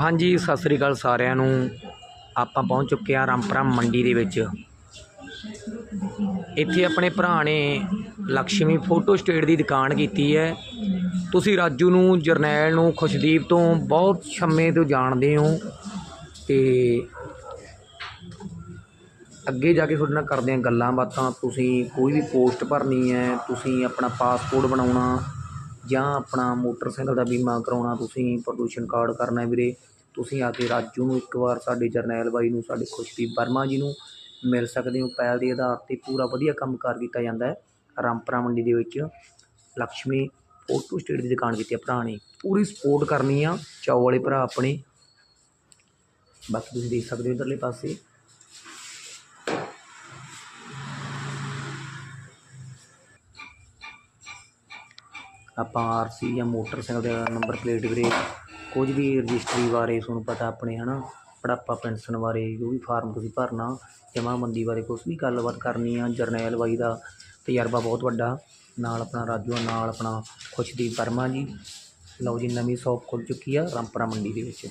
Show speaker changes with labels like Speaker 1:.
Speaker 1: ਹਾਂਜੀ, ਸਤਿ ਸ੍ਰੀ ਅਕਾਲ ਸਾਰਿਆਂ ਨੂੰ। ਆਪਾਂ ਪਹੁੰਚ ਚੁੱਕੇ ਹਾਂ ਰਾਮਪੁਰਾ ਮੰਡੀ ਦੇ ਵਿੱਚ। ਇੱਥੇ ਆਪਣੇ ਭਰਾ ਨੇ ਲక్ష్ਮੀ ਫੋਟੋ ਸਟੇਟ ਦੀ ਦੁਕਾਨ ਕੀਤੀ ਹੈ। ਤੁਸੀਂ ਰਾਜੂ ਨੂੰ, ਜਰਨੈਲ ਨੂੰ, ਖੁਸ਼ਦੀਪ ਤੋਂ ਬਹੁਤ ਛੰਮੇ ਤੋਂ ਜਾਣਦੇ ਹੋ ਤੇ ਅੱਗੇ ਜਾ ਕੇ ਤੁਹਾਡੇ ਨਾਲ ਕਰਦੇ ਹਾਂ ਗੱਲਾਂ ਬਾਤਾਂ। ਤੁਸੀਂ ਕੋਈ ਵੀ ਪੋਸਟ ਭਰਨੀ ਹੈ, ਤੁਸੀਂ ਆਪਣਾ ਪਾਸਪੋਰਟ ਬਣਾਉਣਾ ਜਾਂ ਆਪਣਾ ਮੋਟਰਸਾਈਕਲ ਦਾ ਬੀਮਾ ਕਰਵਾਉਣਾ ਤੁਸੀਂ ਪ੍ਰਦੂਸ਼ਣ ਕਾਰਡ ਕਰਨਾ ਵੀਰੇ। ਤੁਸੀਂ ਆ ਕੇ ਰਾਜੂ ਨੂੰ ਇੱਕ ਵਾਰ ਸਾਡੇ ਜਰਨੈਲ ਬਾਈ ਨੂੰ, ਸਾਡੇ ਖੁਸ਼ਦੀਪ ਵਰਮਾ ਜੀ ਨੂੰ ਮਿਲ ਸਕਦੇ ਹੋ। ਪਹਿਲ ਦੇ ਆਧਾਰ ਤੇ ਪੂਰਾ ਵਧੀਆ ਕੰਮ ਕਾਰ ਕੀਤਾ ਜਾਂਦਾ ਹੈ ਰਾਮਪੁਰਾ ਮੰਡੀ ਦੇ ਵਿੱਚ। ਲక్ష్ਮੀ ਫੋਟੋ ਸਟੇਟ ਦੀ ਦੁਕਾਨ ਕੀਤੀ ਹੈ ਭਰਾ ਨੇ ਪੂਰੀ ਸਪੋਰਟ ਕਰਨੀ ਆ, ਚਾਓ ਵਾਲੇ ਭਰਾ ਆਪਣੇ। ਬਾਕੀ ਤੁਸੀਂ ਦੇਖ ਸਕਦੇ ਹੋ ਇਧਰਲੇ ਪਾਸੇ। ਆਪਾਂ ਆਰਸੀ ਜਾਂ ਮੋਟਰਸਾਈਕਲ ਦਾ ਨੰਬਰ ਪਲੇਟ ਵੀਰੇ, ਕੁਝ ਵੀ ਰਜਿਸਟਰੀ ਬਾਰੇ ਤੁਹਾਨੂੰ ਪਤਾ ਆਪਣੇ ਹੈ ਨਾ ਬੁਢਾਪਾ ਪੈਨਸ਼ਨ ਬਾਰੇ, ਜੋ ਵੀ ਫਾਰਮ ਤੁਸੀਂ ਭਰਨਾ ਜਮ੍ਹਾਂਬੰਦੀ ਬਾਰੇ ਕੁਛ ਵੀ ਗੱਲਬਾਤ ਕਰਨੀ ਆ, ਜਰਨੈਲ ਬਾਈ ਦਾ ਤਜਰਬਾ ਬਹੁਤ ਵੱਡਾ। ਨਾਲ ਆਪਣਾ ਰਾਜੂ ਨਾਲ ਆਪਣਾ ਖੁਸ਼ਦੀਪ ਵਰਮਾ ਜੀ। ਲਓ ਜੀ, ਨਵੀਂ ਸ਼ੌਪ ਖੁੱਲ ਚੁੱਕੀ ਆ, ਰਾਮਪੁਰਾ ਮੰਡੀ ਦੇ ਵਿੱਚ।